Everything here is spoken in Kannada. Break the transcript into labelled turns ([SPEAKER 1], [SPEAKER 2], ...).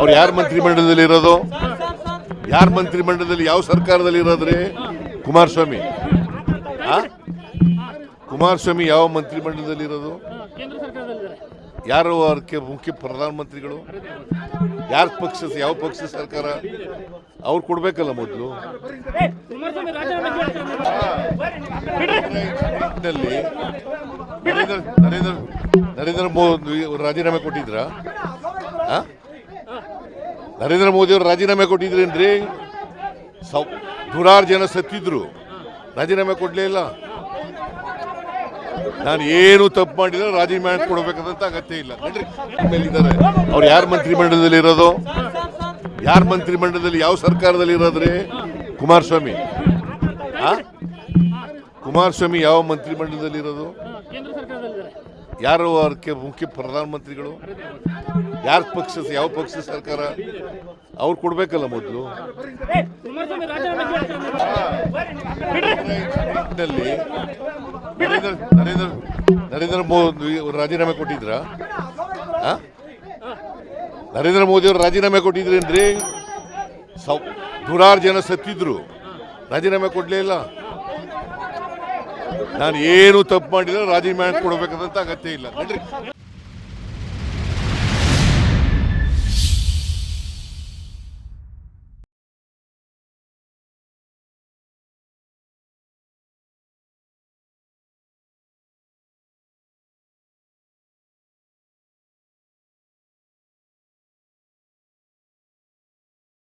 [SPEAKER 1] ಅವ್ರು ಯಾರ ಮಂತ್ರಿಮಂಡಲದಲ್ಲಿ ಇರೋದು? ಯಾರ ಮಂತ್ರಿಮಂಡಲದಲ್ಲಿ, ಯಾವ ಸರ್ಕಾರದಲ್ಲಿ ಇರೋದ್ರಿ? ಕುಮಾರಸ್ವಾಮಿ? ಕುಮಾರಸ್ವಾಮಿ ಯಾವ ಮಂತ್ರಿಮಂಡಲದಲ್ಲಿ ಇರೋದು? ಯಾರು ಅದಕ್ಕೆ ಮುಖ್ಯ ಪ್ರಧಾನಮಂತ್ರಿಗಳು? ಯಾರ ಪಕ್ಷ, ಯಾವ ಪಕ್ಷ ಸರ್ಕಾರ? ಅವ್ರು ಕೊಡ್ಬೇಕಲ್ಲ ಮೊದಲು. ನರೇಂದ್ರ ನರೇಂದ್ರ ನರೇಂದ್ರ ಮೋದಿ ರಾಜೀನಾಮೆ ಕೊಟ್ಟಿದ್ರ? ನರೇಂದ್ರ ಮೋದಿ ಅವರು ರಾಜೀನಾಮೆ ಕೊಟ್ಟಿದ್ರೇನ್ರಿ ಸೌ ನೂರಾರು ಜನ ಸತ್ತಿದ್ರು. ರಾಜೀನಾಮೆ ಕೊಡಲೇ ಇಲ್ಲ. ನಾನು ಏನು ತಪ್ಪು ಮಾಡಿದ್ರೆ ರಾಜೀನಾಮೆ ಕೊಡಬೇಕಾದಂತ ಅಗತ್ಯ ಇಲ್ಲ. ಮೇಲಿದ್ದಾರೆ. ಅವ್ರು ಯಾರ ಮಂತ್ರಿಮಂಡಲದಲ್ಲಿ ಇರೋದು? ಯಾರ ಮಂತ್ರಿಮಂಡಲದಲ್ಲಿ ಯಾವ ಸರ್ಕಾರದಲ್ಲಿ ಇರೋದ್ರಿ? ಕುಮಾರಸ್ವಾಮಿ? ಕುಮಾರಸ್ವಾಮಿ ಯಾವ ಮಂತ್ರಿಮಂಡಲದಲ್ಲಿ ಇರೋದು? ಯಾರು ಅದಕ್ಕೆ ಮುಖ್ಯ ಪ್ರಧಾನಮಂತ್ರಿಗಳು? ಯಾರ ಪಕ್ಷ, ಯಾವ ಪಕ್ಷ ಸರ್ಕಾರ? ಅವ್ರು ಕೊಡ್ಬೇಕಲ್ಲ ಮೊದಲು. ನರೇಂದ್ರ ನರೇಂದ್ರ ನರೇಂದ್ರ ಮೋದಿ ಅವ್ರು ರಾಜೀನಾಮೆ ಕೊಟ್ಟಿದ್ರ? ನರೇಂದ್ರ ಮೋದಿ ಅವರು ರಾಜೀನಾಮೆ ಕೊಟ್ಟಿದ್ರೇನ್ರಿ ಸೌ, ನೂರಾರು ಜನ ಸತ್ತಿದ್ರು. ರಾಜೀನಾಮೆ ಕೊಡ್ಲೇ ಇಲ್ಲ. ನಾನು ಏನು ತಪ್ಪು ಮಾಡಿದ್ರೆ ರಾಜೀನಾಮೆ ಕೊಡಬೇಕಾದಂತ ಅಗತ್ಯ ಇಲ್ಲ.